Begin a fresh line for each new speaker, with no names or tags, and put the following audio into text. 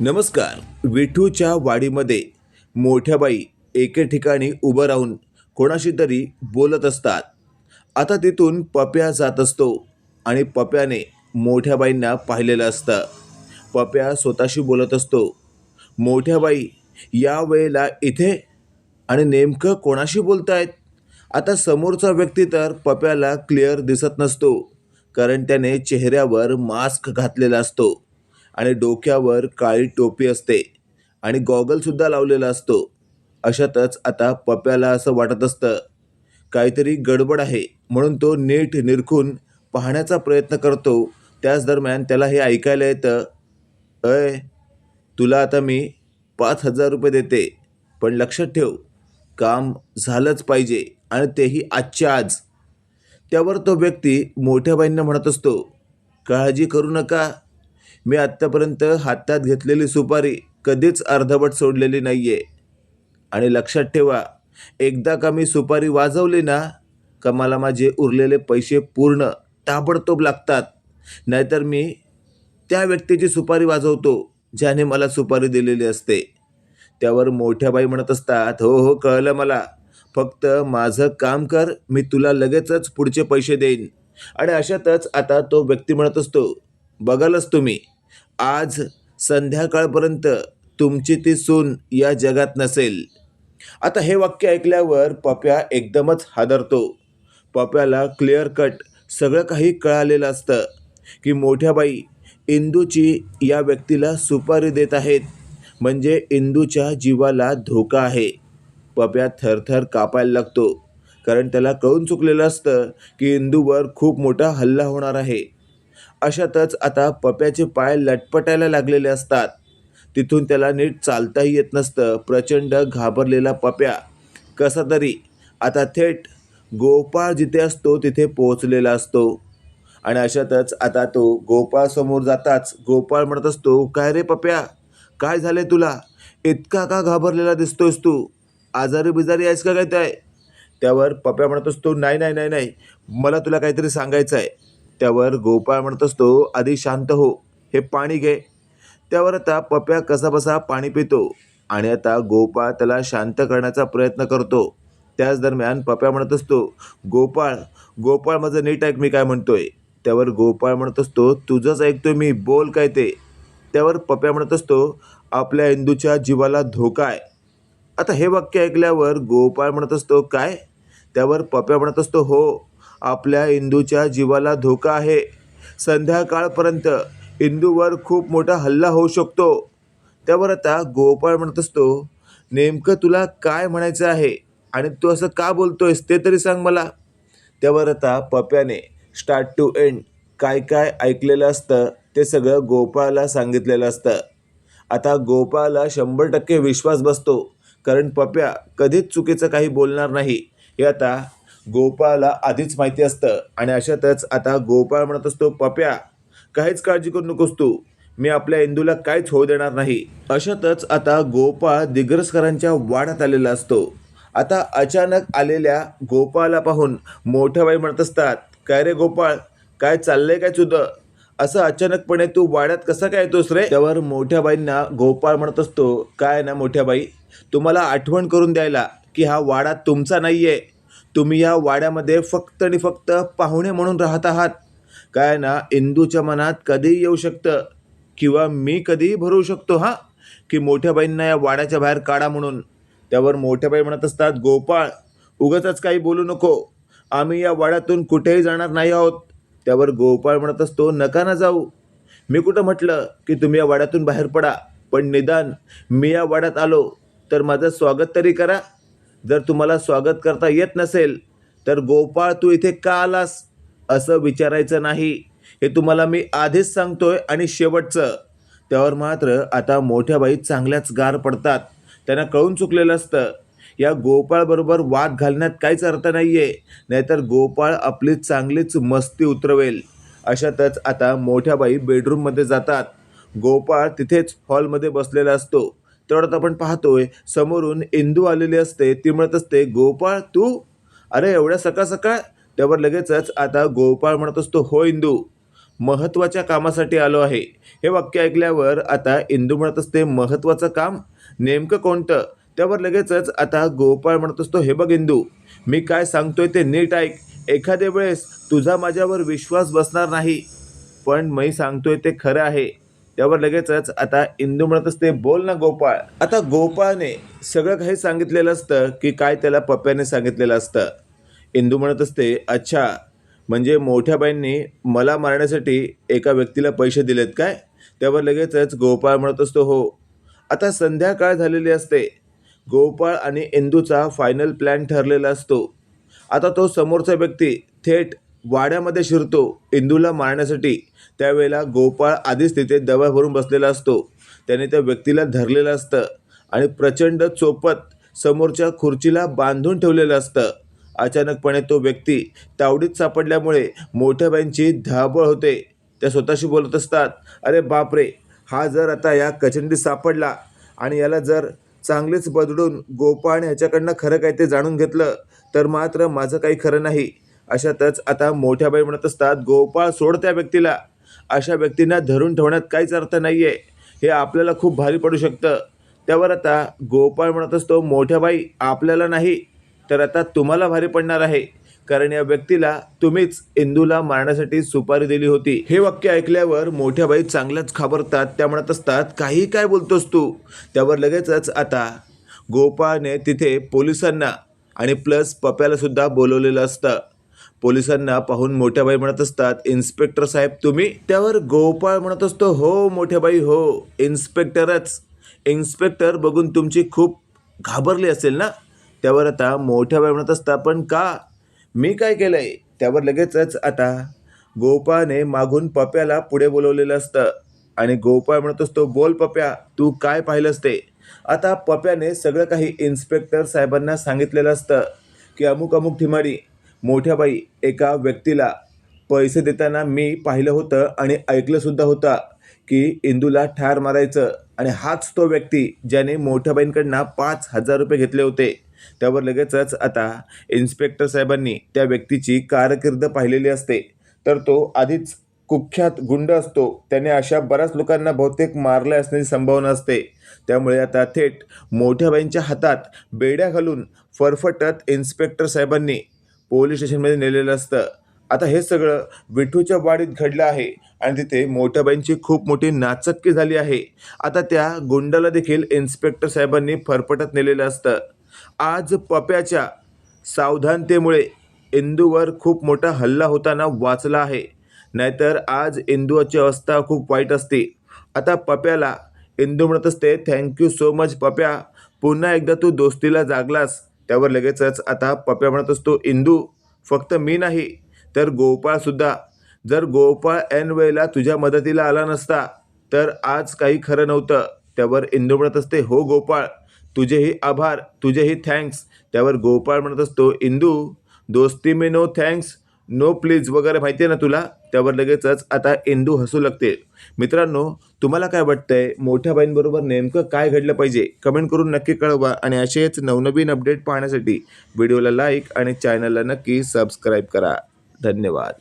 नमस्कार. विठूच्या वाडीमध्ये मोठ्या बाई एके ठिकाणी उभं राहून कोणाशी तरी बोलत असतात. आता तिथून पप्या जात असतो आणि पप्याने मोठ्या बाईंना पाहिलेलं असतं. पप्या स्वतःशी बोलत असतो. मोठ्या बाई या वेळेला इथे? आणि नेमकं कोणाशी बोलतायत? आता समोरचा व्यक्ती तर पप्याला क्लिअर दिसत नसतो कारण त्याने चेहऱ्यावर मास्क घातलेला असतो. आणि डोक्यावर काळी टोपी असते आणि गॉगलसुद्धा लावलेला असतो. अशातच आता पप्याला असं वाटत असतं. काहीतरी गडबड आहे म्हणून तो नीट निरखून पाहण्याचा प्रयत्न करतो. त्याच दरम्यान त्याला हे ऐकायला येतं अय तुला आता मी पाच हजार रुपये देते पण लक्षात ठेव काम झालंच पाहिजे आणि तेही आजच्या आज. त्यावर तो व्यक्ती मोठ्या बाईंना म्हणत असतो काळजी करू नका मी आत्तापर्यंत हातात घेतलेली सुपारी कधीच अर्धवट सोडलेली नाही आहे आणि लक्षात ठेवा एकदा का मी सुपारी वाजवली ना का मला माझे उरलेले पैसे पूर्ण ताबडतोब लागतात. नाहीतर मी त्या व्यक्तीची सुपारी वाजवतो ज्याने मला सुपारी दिलेली असते. त्यावर मोठ्या बाई म्हणत असतात हो हो कळलं मला. फक्त माझं काम कर मी तुला लगेचच पुढचे पैसे देईन. आणि अशातच आता तो व्यक्ती म्हणत असतो बघालच तुम्ही. आज संध्याकाळपर्यंत तुमची ती सून या जगात नसेल. आता हे वाक्य ऐकल्यावर पप्या एकदमच हादरतो. पप्याला क्लिअर कट सगळं काही कळालेलं असतं की मोठ्या बाई इंदूची या व्यक्तीला सुपारी देत आहेत. म्हणजे इंदूच्या जीवाला धोका आहे. पप्या थरथर कापायला लागतो. कारण त्याला कळून चुकलेलं असतं की इंदूवर खूप मोठा हल्ला होणार आहे. अशातच आता पप्याचे पाय लटपटायला लागलेले असतात. तिथून त्याला नीट चालताही येत नसतं. प्रचंड घाबरलेला पप्या. कसा तरी. आता थेट गोपाळ जिथे असतो तिथे पोहोचलेला असतो. आणि अशातच आता तो गोपाळ समोर जाताच गोपाळ म्हणत असतो काय रे पप्या? काय झाले तुला? इतका का घाबरलेला दिसतोयस तू? आजारी बिजारी आहेस का काय काय त्यावर पप्या म्हणत असतो नाही नाही नाही नाही. मला तुला काहीतरी सांगायचं आहे त्यावर गोपाळ म्हणत असतो आधी शांत हो हे पाणी घे. त्यावर आता पप्या कसाबसा पाणी पितो आणि आता गोपाळ त्याला शांत करण्याचा प्रयत्न करतो. त्याच दरम्यान पप्या म्हणत असतो गोपाळ गोपाळ माझं नीट ऐक मी काय म्हणतोय. त्यावर गोपाळ म्हणत असतो तुझंच ऐकतोय मी बोल काय ते. त्यावर पप्या म्हणत असतो आपल्या इंदूच्या जीवाला धोका आहे. आता हे वाक्य ऐकल्यावर गोपाळ म्हणत असतो काय? त्यावर पप्या म्हणत असतो हो आपल्या इंदूच्या जीवाला धोका आहे. संध्याकाळपर्यंत इंदूवर खूप मोठा हल्ला होऊ शकतो. त्यावर आता गोपाळ म्हणत असतो नेमकं तुला काय म्हणायचं आहे? आणि तू असं का बोलतोयस ते तरी सांग मला. त्यावर आता पप्याने स्टार्ट टू एंड काय काय ऐकलेलं असतं ते सगळं गोपाळला सांगितलेलं असतं. आता गोपाळला शंभर टक्के विश्वास बसतो कारण पप्या कधीच चुकीचं काही बोलणार नाही. हे आता गोपाळला आधीच माहिती असतं. आणि अशातच आता गोपाळ म्हणत असतो पप्या काहीच काळजी करू नकोस तू. मी आपल्या इंदूला काहीच होऊ देणार नाही. अशातच आता गोपाळ दिग्रसकरांच्या वाढत आलेला असतो. आता अचानक आलेल्या गोपाळला पाहून मोठ्या बाई म्हणत असतात काय रे गोपाळ काय चाललंय काय तुझं? असं अचानकपणे तू वाड्यात कसा काय येतोस रे? त्यावर मोठ्या बाईंना गोपाळ म्हणत असतो काय ना मोठ्या बाई तुम्हाला आठवण करून द्यायला की हा वाडा तुमचा नाही आहे तुम्ही या वाड्यामध्ये फक्त आणि फक्त पाहुणे म्हणून राहत आहात. काय ना इंदूच्या मनात कधीही येऊ शकतं किंवा मी कधीही भरवू शकतो हां? की मोठ्या बाईंना या वाड्याच्या बाहेर काढा म्हणून. त्यावर मोठ्या बाई म्हणत असतात गोपाळ उगाचच काही बोलू नको. आम्ही या वाड्यातून कुठेही जाणार नाही आहोत. त्यावर गोपाळ म्हणत असतो नका ना जाऊ. मी कुठं म्हटलं की तुम्ही या वाड्यातून बाहेर पडा. पण निदान मी या वाड्यात आलो तर माझं स्वागत तरी करा. जर तुम्हाला स्वागत करता येत नसेल तर गोपाळ तू इथे का आलास? असं विचारायचं नाही. हे तुम्हाला मी आधीच सांगतोय आणि शेवटचं. त्यावर मात्र आता मोठ्या बाई चांगल्याच गार पडतात. त्यांना कळून चुकलेलं असतं. या गोपाळबरोबर वाद घालण्यात काहीच अर्थ नाही आहे नाहीतर गोपाळ आपली चांगलीच मस्ती उतरवेल. अशातच आता मोठ्या बाई बेडरूममध्ये जातात. गोपाळ तिथेच हॉलमध्ये बसलेला असतो. तेवढ्यात आपण पाहतोय समोरून इंदू आलेली असते. ती म्हणत असते गोपाळ तू? अरे एवढ्या सकाळ सकाळ त्यावर लगेचच आता गोपाळ म्हणत असतो हो इंदू महत्त्वाच्या कामासाठी आलो आहे. हे वाक्य ऐकल्यावर आता इंदू म्हणत असते महत्त्वाचं काम? नेमकं कोणतं? त्यावर लगेचच आता गोपाळ म्हणत असतो हे बघ इंदू मी काय सांगतोय ते नीट ऐक. एखाद्या वेळेस तुझा माझ्यावर विश्वास बसणार नाही पण मी सांगतोय ते खरं आहे. त्यावर लगेचच आता इंदू म्हणत असते बोल ना गोपाळ. आता गोपाळने सगळं काही सांगितलेलं असतं की काय त्याला पप्प्याने सांगितलेलं असतं. इंदू म्हणत असते अच्छा म्हणजे मोठ्या बाईंनी मला मारण्यासाठी एका व्यक्तीला पैसे दिलेत काय? त्यावर लगेचच गोपाळ म्हणत असतो हो. आता संध्याकाळ झालेली असते. गोपाळ आणि इंदूचा फायनल प्लॅन ठरलेला असतो. आता तो समोरचा व्यक्ती थेट वाड्यामध्ये शिरतो इंदूला मारण्यासाठी. त्यावेळेला गोपाळ आधीच तिथे दबा भरून बसलेला असतो. त्याने त्या व्यक्तीला धरलेलं असतं आणि प्रचंड चोपत समोरच्या खुर्चीला बांधून ठेवलेलं असतं. अचानकपणे तो व्यक्ती तावडीत सापडल्यामुळे मोठ्या बाईंची धाबळ होते. त्या स्वतःशी बोलत असतात अरे बापरे हा जर आता या कचंडीत सापडला आणि याला जर चांगलेच बदलून गोपाळने ह्याच्याकडनं खरं काय ते जाणून घेतलं तर मात्र माझं काही खरं नाही. अशातच आता मोठ्या बाई म्हणत असतात गोपाळ सोड त्या व्यक्तीला. अशा व्यक्तींना धरून ठेवण्यात काहीच अर्थ नाही आहे हे आपल्याला खूप भारी पडू शकतं. त्यावर आता गोपाळ म्हणत असतो मोठ्या बाई आपल्याला नाही तर आता तुम्हाला भारी पडणार आहे. कारण या व्यक्तीला तुम्हीच इंदूला मारण्यासाठी सुपारी दिली होती. हे वाक्य ऐकल्यावर मोठ्या बाई चांगल्याच खाबरतात त्या म्हणत असतात काही काय बोलतोस तू? त्यावर लगेचच आता गोपाळने तिथे पोलिसांना आणि प्लस पप्याला सुद्धा बोलवलेलं असतं. पोलिसांना पाहून मोठ्याबाई म्हणत असतात इन्स्पेक्टर साहेब तुम्ही त्यावर गोपाळ म्हणत असतो. हो मोठ्याबाई हो इन्स्पेक्टरच. इन्स्पेक्टर बघून तुमची खूप घाबरली असेल ना? त्यावर आता मोठ्याबाई म्हणत असता पण का? मी काय केलं आहे त्यावर लगेचच आता. गोपाळने मागून पप्याला पुढे बोलवलेलं असतं. आणि गोपाळ म्हणत असतो बोल पप्या तू काय पाहिलंस ते? आता पप्याने सगळं काही इन्स्पेक्टर साहेबांना सांगितलेलं असतं की अमुक अमुक ठिमाडी मोठ्याबाई एका व्यक्तीला पैसे देताना मी पाहिलं होतं आणि ऐकलंसुद्धा होतं की इंदूला ठार मारायचं. आणि हाच तो व्यक्ती ज्याने मोठ्याबाईंकडनं पाच हजार रुपये घेतले होते. त्यावर लगेचच आता इन्स्पेक्टर साहेबांनी त्या व्यक्तीची कारकीर्द पाहिलेली असते. तर तो आधीच कुख्यात गुंड असतो. त्याने अशा बऱ्याच लोकांना बहुतेक मारले असण्याची संभावना असते. त्यामुळे आता थेट मोठ्याबाईंच्या हातात बेड्या घालून फरफटत इन्स्पेक्टर साहेबांनी पोलीस स्टेशनमध्ये नेलेलं असतं. आता हे सगळं विठूच्या वाडीत घडलं आहे आणि तिथे मोठ्याबाईंची खूप मोठी नाचक्की झाली आहे. आता त्या गुंडाला देखील इन्स्पेक्टर साहेबांनी फरफटत नेलेलं असतं. आज पप्याच्या सावधानतेमुळे इंदूवर खूप मोठा हल्ला होताना वाचला आहे. नाहीतर आज इंदूची अवस्था खूप वाईट असते. आता पप्याला इंदू म्हणत असते थँक्यू सो मच पप्या. पुन्हा एकदा तू दोस्तीला जागलास. त्यावर लगेचच आता पप्या म्हणत असतो इंदू फक्त मी नाही तर गोपाळसुद्धा जर गोपाळ ऐन वेळेला तुझ्या मदतीला आला नसता तर आज काही खरं नव्हतं. त्यावर इंदू म्हणत असते हो गोपाळ तुझेही आभार तुझेही थँक्स. त्यावर गोपाळ म्हणत असतो इंदू दोस्ती मे नो थँक्स नो प्लीज वगैरे माहिती आहे ना तुला? त्यावर लगेचच आता इंदू हसू लागते. मित्रांनो तुम्हाला काय वाटतंय? मोठ्या बाईंबरोबर नेमकं काय घडलं पाहिजे? कमेंट करून नक्की कळवा आणि असेच नवनवीन अपडेट पाहण्यासाठी व्हिडिओला लाईक आणि चॅनलला नक्की सबस्क्राईब करा. धन्यवाद.